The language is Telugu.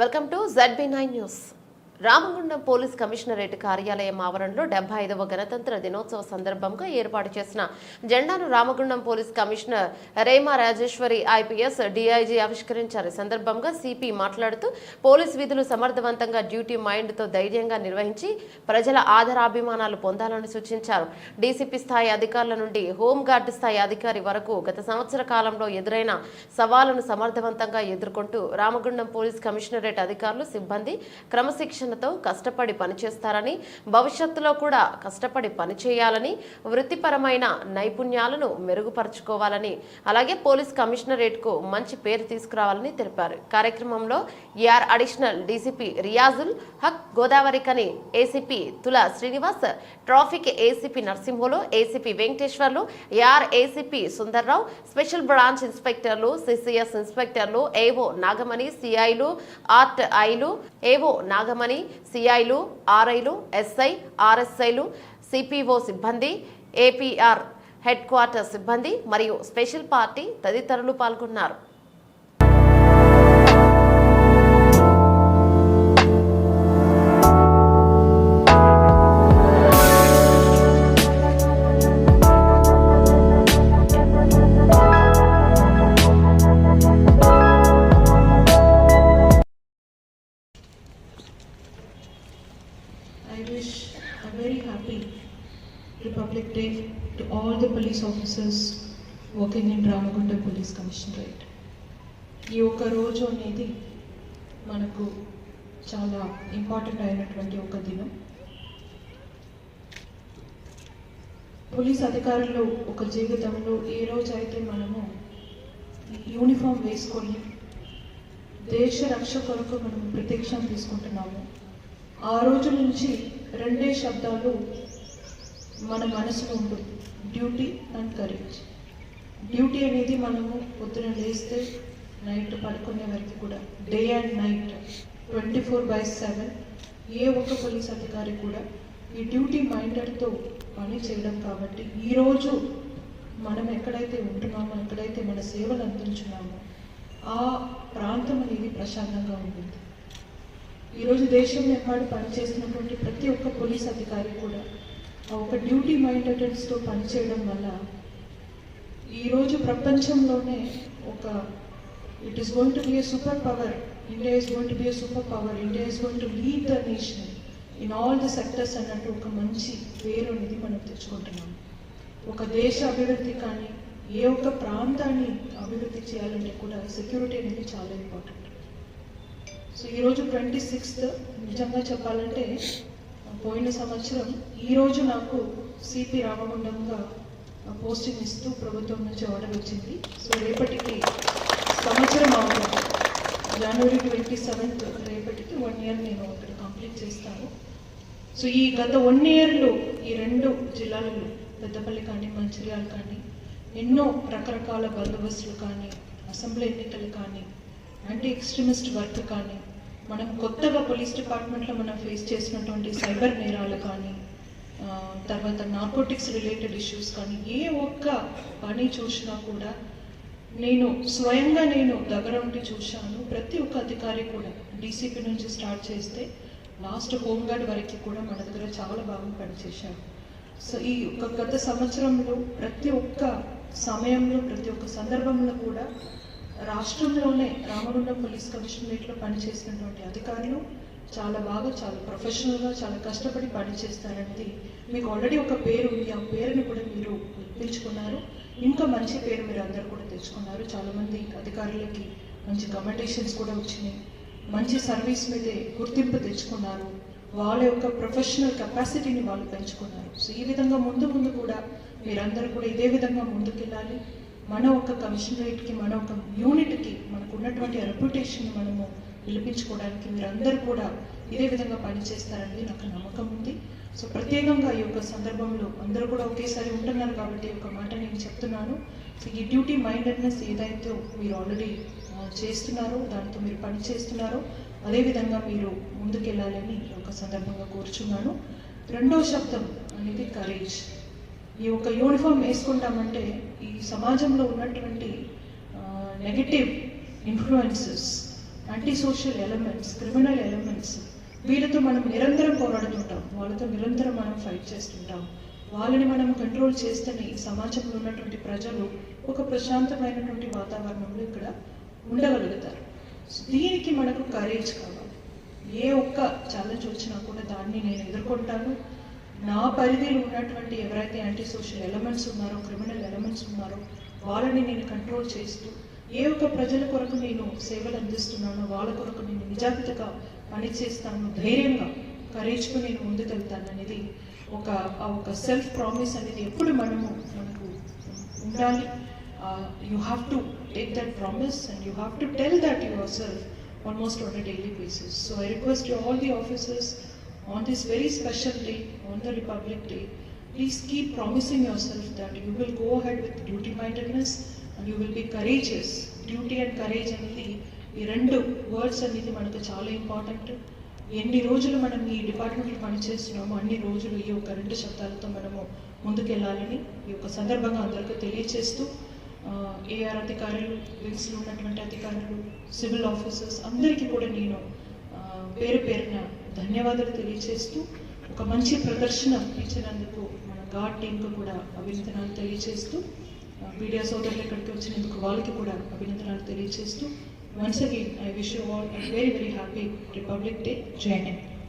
Welcome to ZB nine news Ramagundam police commissionerate కార్యాలయం ఆవరణలో డెబ్బై ఐదవ గణతంత్ర దినోత్సవ సందర్భంగా ఏర్పాటు చేసిన జెండాను Ramagundam police commissioner Rema Rajeshwari IPS DIG ఆవిష్కరించారు. సందర్భంగా సిపి మాట్లాడుతూ పోలీస్ విధులు సమర్థవంతంగా డ్యూటీ మైండ్తో ధైర్యంగా నిర్వహించి ప్రజల ఆధారాభిమానాలు పొందాలని సూచించారు. డీసీపీ స్థాయి అధికారుల నుండి హోంగార్డు స్థాయి అధికారి వరకు గత సంవత్సర కాలంలో ఎదురైన సవాళ్ళను సమర్థవంతంగా ఎదుర్కొంటూ రామగుండం పోలీస్ కమిషనరేట్ అధికారులు సిబ్బంది క్రమశిక్షణ ఆలోచనతో కష్టపడి పనిచేస్తారని భవిష్యత్తులో కూడా కష్టపడి పనిచేయాలని వృత్తిపరమైన నైపుణ్యాలను మెరుగుపరుచుకోవాలని అలాగే పోలీస్ కమిషనరేట్కు మంచి పేరు తీసుకురావాలని తెలిపారు. కార్యక్రమంలో AR additional DCP Riazul Haq Godavarikhani ACP Tula Srinivas traffic ACP Narsimhulu ACP Venkateshwarlu AR ACP Sundarrao special branch ఇన్స్పెక్టర్లు CCS ఇన్స్పెక్టర్లు ఏవో నాగమణి సిఐలు ఆర్ట్ ఐలు ఏవో నాగమణి సిఐలు ఆర్ఐలు ఎస్ఐ ఆర్ఎస్ఐలు సిపిఓ సిబ్బంది A P R head quarter సిబ్బంది మరియు స్పెషల్ పార్టీ తదితరులు పాల్గొన్నారు. Republic Day to all the police officers working in Ramagunda Police Commissionerate. ఈ ఒక్క రోజు అనేది మనకు చాలా ఇంపార్టెంట్ అయినటువంటి ఒక దినం పోలీస్ అధికారులు ఒక జీవితంలో ఏ రోజు అయితే మనము యూనిఫామ్ వేసుకొని దేశ రక్ష కొరకు మనం ప్రత్యక్షం తీసుకుంటున్నాము ఆ రోజు నుంచి రెండే శబ్దాలు మన మనసులో ఉంటుంది డ్యూటీ అండ్ కరేజ్. డ్యూటీ అనేది మనము పొద్దున లేస్తే నైట్ పడుకునే వరకు కూడా day and night twenty four by seven ఏ ఒక్క పోలీస్ అధికారి కూడా ఈ డ్యూటీ మైండెడ్తో పని చేయడం కాబట్టి ఈరోజు మనం ఎక్కడైతే ఉంటున్నామో ఎక్కడైతే మన సేవలు అందించున్నామో ఆ ప్రాంతం అనేది ప్రశాంతంగా ఉంటుంది. ఈరోజు దేశం ఎక్కడ పనిచేసినటువంటి ప్రతి ఒక్క పోలీస్ అధికారి కూడా ఒక డ్యూటీ మైండెడ్స్తో పనిచేయడం వల్ల ఈరోజు ప్రపంచంలోనే ఒక it is going to be a super power India is going to be a super power India is going to lead the nation in all the sectors అన్నట్టు ఒక మంచి పేరు అనేది మనం తెచ్చుకుంటున్నాం. ఒక దేశ అభివృద్ధి కానీ ఏ ఒక్క ప్రాంతాన్ని అభివృద్ధి చేయాలంటే కూడా సెక్యూరిటీ అనేది చాలా ఇంపార్టెంట్ సో ఈరోజు ట్వంటీ సిక్స్త్ నిజంగా చెప్పాలంటే పోయిన సంవత్సరం ఈరోజు నాకు సిపి రామగుండంగా పోస్టింగ్ ఇస్తూ ప్రభుత్వం నుంచి ఆర్డర్ వచ్చింది. సో రేపటికి సంవత్సరం అవుతుంది. జనవరి ట్వంటీ సెవెంత్ రేపటికి వన్ ఇయర్ నేను అక్కడ కంప్లీట్ చేస్తాను. సో ఈ గత వన్ ఇయర్లో ఈ రెండు జిల్లాలలో పెద్దపల్లి కానీ మంచిర్యాల కానీ ఎన్నో రకరకాల బందోబస్తులు కానీ అసెంబ్లీ ఎన్నికలు కానీ యాంటీ ఎక్స్ట్రీమిస్ట్ వర్క్ కానీ మనం కొత్తగా పోలీస్ డిపార్ట్మెంట్లో మనం ఫేస్ చేసినటువంటి సైబర్ నేరాలు కానీ తర్వాత నార్కోటిక్స్ రిలేటెడ్ ఇష్యూస్ కానీ ఏ ఒక్క పని చూసినా కూడా నేను స్వయంగా నేను దగ్గర ఉండి చూశాను. ప్రతి ఒక్క అధికారి కూడా డీసీపీ నుంచి స్టార్ట్ చేస్తే లాస్ట్ హోంగార్డ్ వరకు కూడా మన దగ్గర చాలా బాగా పనిచేశారు. సో ఈ ఒక గత సంవత్సరంలో ప్రతి ఒక్క సమయంలో ప్రతి ఒక్క సందర్భంలో కూడా రాష్ట్రంలోనే రామగుండం పోలీస్ కమిషనరేట్లో పనిచేసినటువంటి అధికారులు చాలా బాగా చాలా ప్రొఫెషనల్గా చాలా కష్టపడి పనిచేస్తారనేది మీకు ఆల్రెడీ ఒక పేరు ఉంది. ఆ పేరుని కూడా మీరు పిలుచుకున్నారు ఇంకా మంచి పేరు మీరు అందరు కూడా తెచ్చుకున్నారు. చాలామంది అధికారులకి మంచి కమెండేషన్స్ కూడా వచ్చినాయి. మంచి సర్వీస్ మీదే గుర్తింపు తెచ్చుకున్నారు. వాళ్ళ యొక్క ప్రొఫెషనల్ కెపాసిటీని వాళ్ళు పెంచుకున్నారు. సో ఈ విధంగా ముందు ముందు కూడా మీరందరూ కూడా ఇదే విధంగా ముందుకెళ్ళాలి. మన ఒక కమిషనరేట్కి మన ఒక యూనిట్కి మనకు ఉన్నటువంటి రెప్యుటేషన్ మనము పిలిపించుకోవడానికి మీరందరూ కూడా ఇదే విధంగా పనిచేస్తారని నాకు నమ్మకం ఉంది. సో ప్రత్యేకంగా ఈ యొక్క సందర్భంలో అందరూ కూడా ఒకేసారి ఉంటున్నారు కాబట్టి ఒక మాట నేను చెప్తున్నాను. సో ఈ డ్యూటీ మైండెడ్నెస్ ఏదైతే మీరు ఆల్రెడీ చేస్తున్నారో దాంతో మీరు పని చేస్తున్నారో అదేవిధంగా మీరు ముందుకెళ్ళాలని ఈ యొక్క సందర్భంగా కోరుచున్నాను. రెండో శబ్దం అనేది కరేజ్ ఈ ఒక యూనిఫామ్ వేసుకుంటామంటే ఈ సమాజంలో ఉన్నటువంటి negative influences anti social elements criminal elements వీళ్ళతో మనం నిరంతరం పోరాడుతుంటాం. వాళ్ళతో నిరంతరం మనం ఫైట్ చేస్తుంటాం. వాళ్ళని మనం కంట్రోల్ చేస్తేనే ఈ సమాజంలో ఉన్నటువంటి ప్రజలు ఒక ప్రశాంతమైనటువంటి వాతావరణంలో ఇక్కడ ఉండగలుగుతారు. దీనికి మనకు కరేజ్ కావాలి. ఏ ఒక్క ఛాలెంజ్ వచ్చినా కూడా దాన్ని నేను ఎదుర్కొంటాను. నా పరిధిలో ఉన్నటువంటి ఎవరైతే యాంటీ సోషల్ ఎలమెంట్స్ ఉన్నారో క్రిమినల్ ఎలిమెంట్స్ ఉన్నారో వాళ్ళని నేను కంట్రోల్ చేస్తూ ఏ ఒక్క ప్రజల కొరకు నేను సేవలు అందిస్తున్నానో వాళ్ళ కొరకు నేను నిజాగ్రత్తగా పనిచేస్తాను ధైర్యంగా కరేజ్కు నేను ముందుకెళ్తాను అనేది ఒక ఒక సెల్ఫ్ ప్రామిస్ అనేది ఎప్పుడు మనము మనకు ఉండాలి. You have to take that promise and you have to tell that yourself almost on a daily basis so I request all the officers on this very special day, on the Republic Day, please keep promising yourself that you will go ahead with duty mindedness and you will be courageous. Duty and courage అనేది ఈ రెండు వర్డ్స్ అనేది మనకు చాలా ఇంపార్టెంట్ ఎన్ని రోజులు మనం ఈ డిపార్ట్మెంట్లో పనిచేస్తున్నామో అన్ని రోజులు ఈ యొక్క రెండు శబ్దాలతో మనము ముందుకెళ్ళాలని ఈ యొక్క సందర్భంగా అందరికీ తెలియచేస్తూ ఏఆర్ అధికారులు వింగ్స్లో ఉన్నటువంటి అధికారులు సివిల్ ఆఫీసర్స్ అందరికీ కూడా నేను పేరు పేరున ధన్యవాదాలు తెలియచేస్తూ ఒక మంచి ప్రదర్శన ఇచ్చినందుకు మన గాడ్ టీంకు కూడా అభినందనాలు తెలియచేస్తూ మీడియా సోదరులు ఇక్కడికి వచ్చినందుకు వాళ్ళకి కూడా అభినందనాలు తెలియచేస్తూ once again I wish you all very very happy republic day Jai Hind.